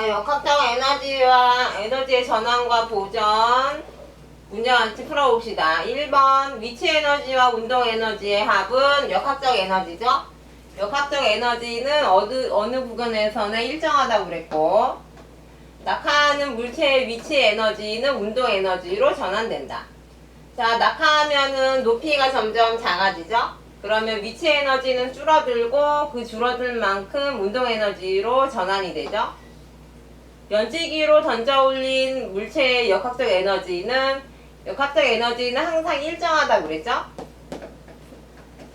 자, 역학적 에너지와 에너지의 전환과 보전. 문제 같이 풀어봅시다. 1번, 위치 에너지와 운동 에너지의 합은 역학적 에너지죠? 역학적 에너지는 어느, 어느 부근에서는 일정하다고 그랬고, 낙하하는 물체의 위치 에너지는 운동 에너지로 전환된다. 자, 낙하하면은 높이가 점점 작아지죠? 그러면 위치 에너지는 줄어들고 그 줄어들 만큼 운동 에너지로 전환이 되죠? 연지기로 던져 올린 물체의 역학적 에너지는 역학적 에너지는 항상 일정하다고 그랬죠?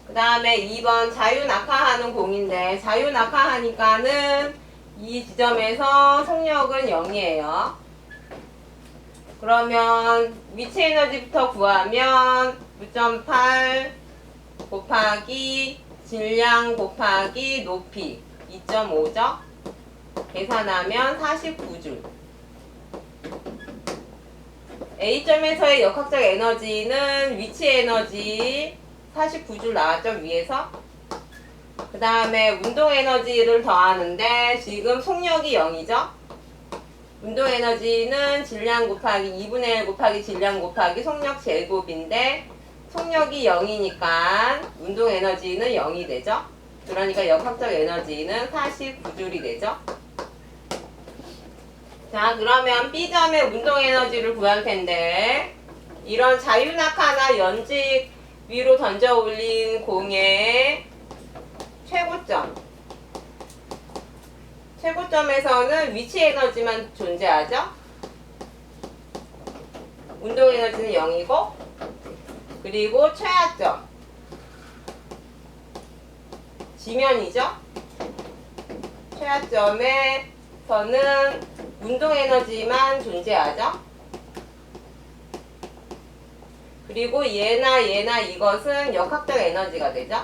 그 다음에 2번 자유 낙하하는 공인데 자유 낙하하니까는 이 지점에서 속력은 0이에요. 그러면 위치 에너지부터 구하면 9.8 곱하기 질량 곱하기 높이 2.5죠? 계산하면 49줄. A점에서의 역학적 에너지는 위치 에너지 49줄 나왔죠, 위에서? 그 다음에 운동 에너지를 더하는데 지금 속력이 0이죠? 운동 에너지는 질량 곱하기 2분의 1 곱하기 질량 곱하기 속력 제곱인데 속력이 0이니까 운동 에너지는 0이 되죠? 그러니까 역학적 에너지는 49줄이 되죠? 자, 그러면 B점의 운동 에너지를 구할 텐데, 이런 자유낙하나 연직 위로 던져 올린 공의 최고점. 최고점에서는 위치 에너지만 존재하죠? 운동 에너지는 0이고, 그리고 최하점. 지면이죠? 최하점에서는 운동 에너지만 존재하죠? 그리고 얘나 얘나 이것은 역학적 에너지가 되죠?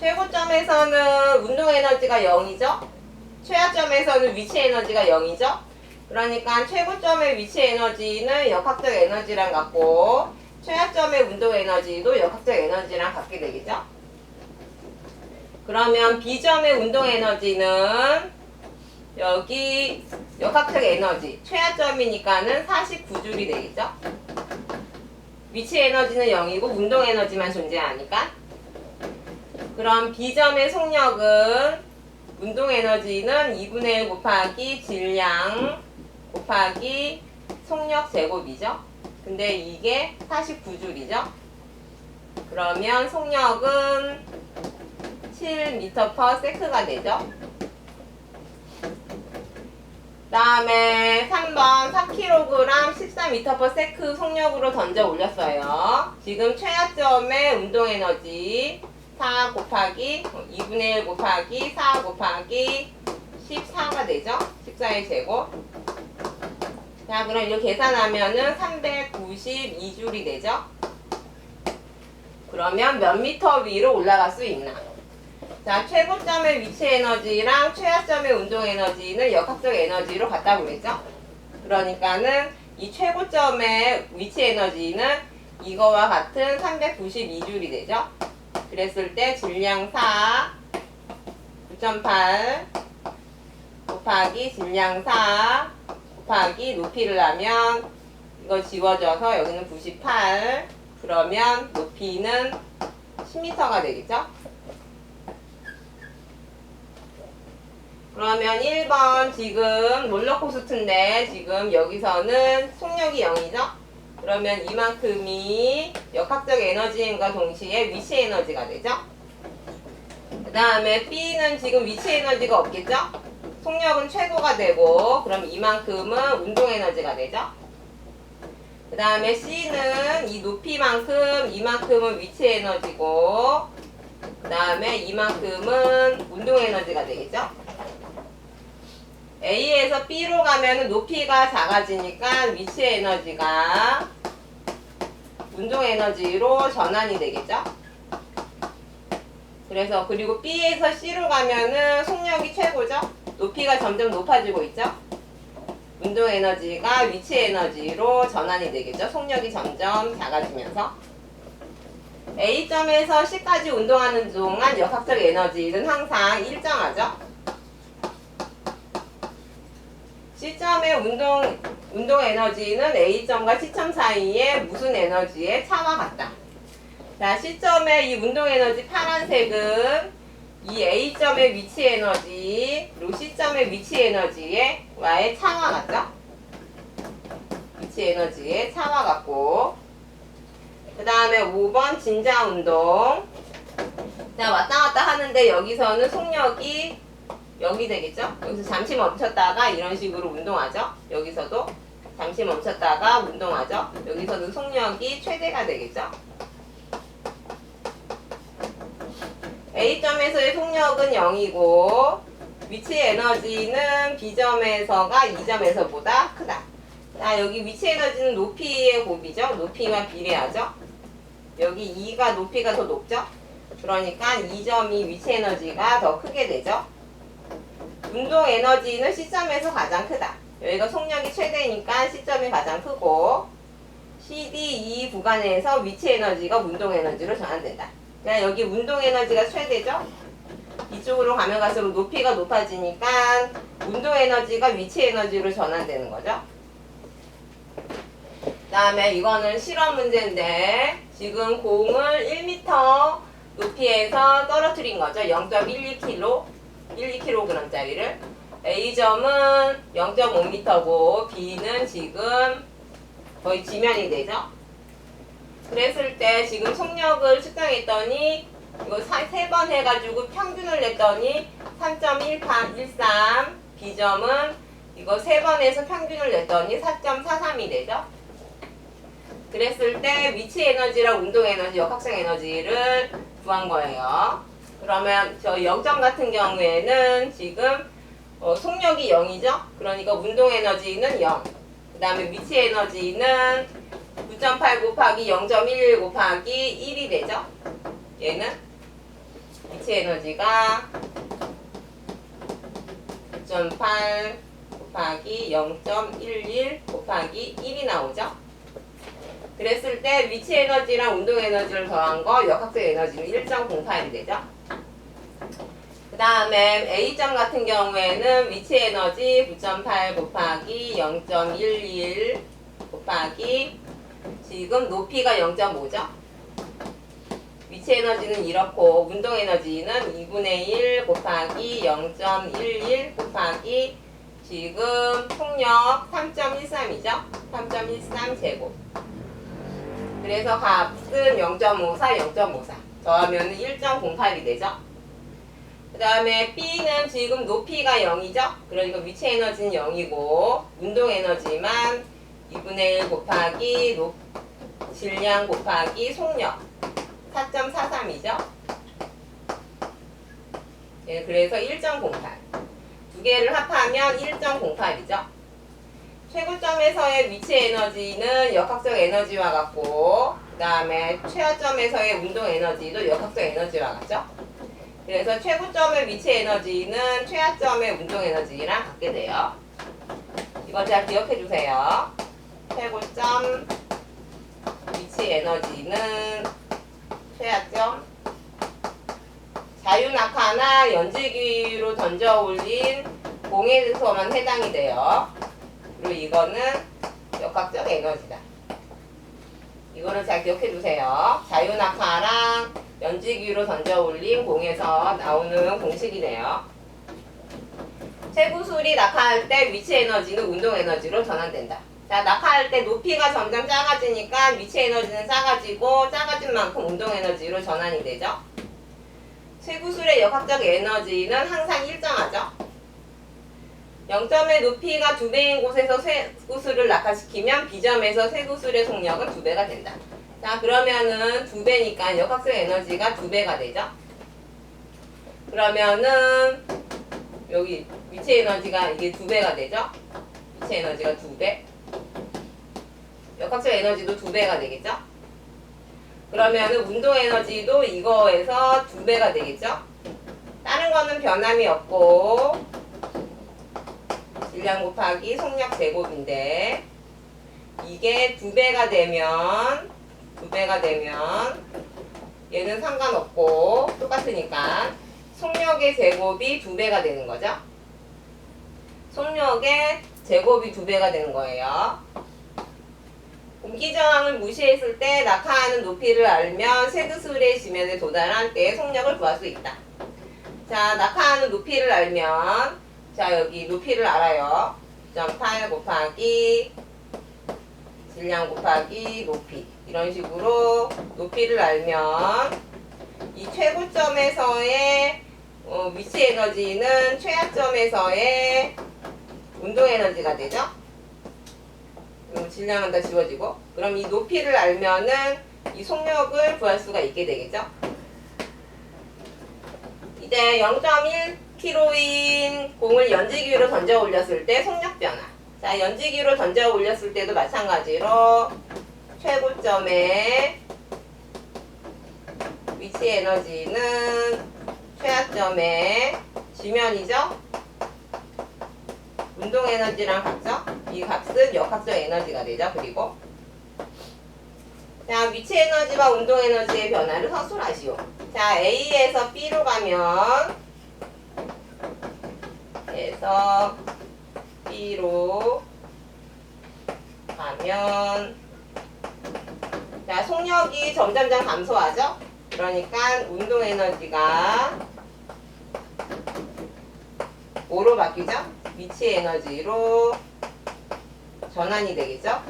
최고점에서는 운동 에너지가 0이죠? 최하점에서는 위치 에너지가 0이죠? 그러니까 최고점의 위치 에너지는 역학적 에너지랑 같고 최하점의 운동 에너지도 역학적 에너지랑 같게 되겠죠? 그러면 B점의 운동 에너지는 여기 역학적 에너지 최하점이니까는 49줄이 되겠죠? 위치 에너지는 0이고 운동 에너지만 존재하니까 그럼 B점의 속력은 운동 에너지는 2분의 1 곱하기 질량 곱하기 속력 제곱이죠. 근데 이게 49줄이죠. 그러면 속력은 7m/s가 되죠. 다음에 3번 4kg 14m/s 속력으로 던져 올렸어요. 지금 최하점의 운동 에너지 4 곱하기 2분의 1 곱하기 4 곱하기 14가 되죠. 14의 제곱. 자, 그럼 이거 계산하면은 392줄이 되죠. 그러면 몇 미터 위로 올라갈 수 있나? 자, 최고점의 위치 에너지랑 최하점의 운동 에너지는 역학적 에너지로 같다고 그랬죠? 그러니까는 이 최고점의 위치 에너지는 이거와 같은 392줄이 되죠? 그랬을 때 질량 4 9.8 곱하기 질량 4 곱하기 높이를 하면 이거 지워져서 여기는 98 그러면 높이는 10m가 되겠죠? 그러면 1번 지금 롤러코스터인데 지금 여기서는 속력이 0이죠? 그러면 이만큼이 역학적 에너지인과 동시에 위치 에너지가 되죠? 그 다음에 B는 지금 위치 에너지가 없겠죠? 속력은 최고가 되고 그럼 이만큼은 운동 에너지가 되죠? 그 다음에 C는 이 높이만큼 이만큼은 위치 에너지고 그 다음에 이만큼은 운동 에너지가 되겠죠? A에서 B로 가면은 높이가 작아지니까 위치 에너지가 운동 에너지로 전환이 되겠죠? 그래서 그리고 B에서 C로 가면은 속력이 최고죠? 높이가 점점 높아지고 있죠? 운동 에너지가 위치 에너지로 전환이 되겠죠? 속력이 점점 작아지면서. A점에서 C까지 운동하는 동안 역학적 에너지는 항상 일정하죠. C점의 운동, 운동 에너지는 A점과 C점 사이에 무슨 에너지의 차와 같다. 자, C점의 이 운동 에너지 파란색은 이 A점의 위치 에너지, 그리고 C점의 위치 에너지의 와의 차와 같죠? 위치 에너지의 차와 같고, 그 다음에 5번 진자 운동. 자, 왔다 갔다 하는데 여기서는 속력이 여기 되겠죠? 여기서 잠시 멈췄다가 이런 식으로 운동하죠? 여기서도 잠시 멈췄다가 운동하죠? 여기서도 속력이 최대가 되겠죠? A점에서의 속력은 0이고 위치 에너지는 B점에서가 2점에서보다 크다. 자, 여기 위치 에너지는 높이의 곱이죠? 높이와 비례하죠? 여기 2가 높이가 더 높죠? 그러니까 2점이 위치 에너지가 더 크게 되죠? 운동 에너지는 C점에서 가장 크다. 여기가 속력이 최대니까 C점이 가장 크고 CD 이 구간에서 위치 에너지가 운동 에너지로 전환된다. 그냥 여기 운동 에너지가 최대죠? 이쪽으로 가면 갈수록 높이가 높아지니까 운동 에너지가 위치 에너지로 전환되는 거죠. 그 다음에 이거는 실험 문제인데 지금 공을 1m 높이에서 떨어뜨린 거죠. 0.12kg, 1, 2kg짜리를. A점은 0.5m고 B는 지금 거의 지면이 되죠. 그랬을 때 지금 속력을 측정했더니 이거 세 번 해가지고 평균을 냈더니 3.13 B점은 이거 세 번 해서 평균을 냈더니 4.43이 되죠. 그랬을 때 위치 에너지랑 운동 에너지, 역학적 에너지를 구한 거예요. 그러면 저 0점 같은 경우에는 지금 어, 속력이 0이죠? 그러니까 운동 에너지는 0. 그 다음에 위치 에너지는 9.8 곱하기 0.11 곱하기 1이 되죠? 얘는 위치 에너지가 9.8 곱하기 0.11 곱하기 1이 나오죠? 그랬을 때 위치 에너지랑 운동 에너지를 더한 거 역학적 에너지는 1.08이 되죠? 그 다음에 A점 같은 경우에는 위치 에너지 9.8 곱하기 0.11 곱하기 지금 높이가 0.5죠? 위치 에너지는 이렇고 운동 에너지는 2분의 1 곱하기 0.11 곱하기 지금 폭력 3.13이죠? 3.13 제곱 그래서 값은 0.54, 0.54 더하면 1.08이 되죠? 그 다음에 B는 지금 높이가 0이죠? 그러니까 위치 에너지는 0이고 운동 에너지만 2분의 1 곱하기 높, 질량 곱하기 속력 4.43이죠? 예, 그래서 1.08. 두 개를 합하면 1.08이죠? 최고점에서의 위치 에너지는 역학적 에너지와 같고 그 다음에 최하점에서의 운동 에너지도 역학적 에너지와 같죠? 그래서 최고점의 위치 에너지는 최하점의 운동 에너지랑 같게 돼요. 이거 잘 기억해 주세요. 최고점 위치 에너지는 최하점 자유낙하나 연지기로 던져 올린 공에서만 해당이 돼요. 그리고 이거는 역학적 에너지다. 이거를 잘 기억해 주세요. 자유낙하랑 연지기로 던져 올린 공에서 나오는 공식이네요. 최구술이 낙하할 때 위치 에너지는 운동 에너지로 전환된다. 자, 낙하할 때 높이가 점점 작아지니까 위치 에너지는 작아지고 작아진 만큼 운동 에너지로 전환이 되죠. 쇠구슬의 역학적 에너지는 항상 일정하죠. 0점의 높이가 두 배인 곳에서 쇠구슬을 낙하시키면 B점에서 쇠구슬의 속력은 두 배가 된다. 자, 그러면은 두 배니까 역학적 에너지가 두 배가 되죠. 그러면은 여기 위치 에너지가 이게 두 배가 되죠. 위치 에너지가 두 배. 역학적 에너지도 두 배가 되겠죠. 그러면은 운동 에너지도 이거에서 두 배가 되겠죠. 다른 거는 변함이 없고 질량 곱하기 속력 제곱인데 이게 두 배가 되면 두 배가 되면 얘는 상관없고 똑같으니까 속력의 제곱이 두 배가 되는 거죠. 속력의 제곱이 두 배가 되는 거예요. 공기 저항을 무시했을 때 낙하하는 높이를 알면 세그술의 지면에 도달한 때의 속력을 구할 수 있다. 자, 낙하하는 높이를 알면 자, 여기 높이를 알아요. 0.8 곱하기 질량 곱하기 높이 이런 식으로 높이를 알면 이 최고점에서의 어, 위치 에너지는 최하점에서의 운동 에너지가 되죠. 그럼 질량은 다 지워지고 그럼 이 높이를 알면은 이 속력을 구할 수가 있게 되겠죠. 이제 0.1kg인 공을 연지기로 던져 올렸을 때 속력 변화. 자, 연지기로 던져 올렸을 때도 마찬가지로 최고점의 위치 에너지는 최하점의 지면이죠. 운동 에너지랑 같죠? 이 값은 역학적 에너지가 되죠. 그리고 자 위치 에너지와 운동 에너지의 변화를 서술하시오. 자 A에서 B로 가면 에서 B로 가면 자 속력이 점점점 감소하죠. 그러니까 운동 에너지가 뭐로 바뀌죠? 위치 에너지로 전환이 되겠죠?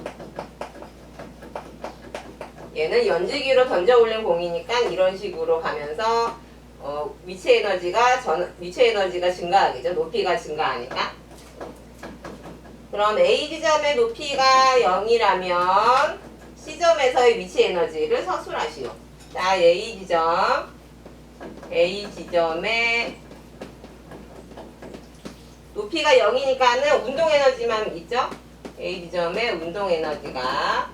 얘는 연지기로 던져 올린 공이니까 이런 식으로 가면서 어, 위치 에너지가 전 위치 에너지가 증가하겠죠. 높이가 증가하니까. 그럼 A 지점의 높이가 0이라면 C점에서의 위치 에너지를 서술하시오. 자, A 지점 A 지점의 높이가 0이니까는 운동 에너지만 있죠? A 지점의 운동 에너지가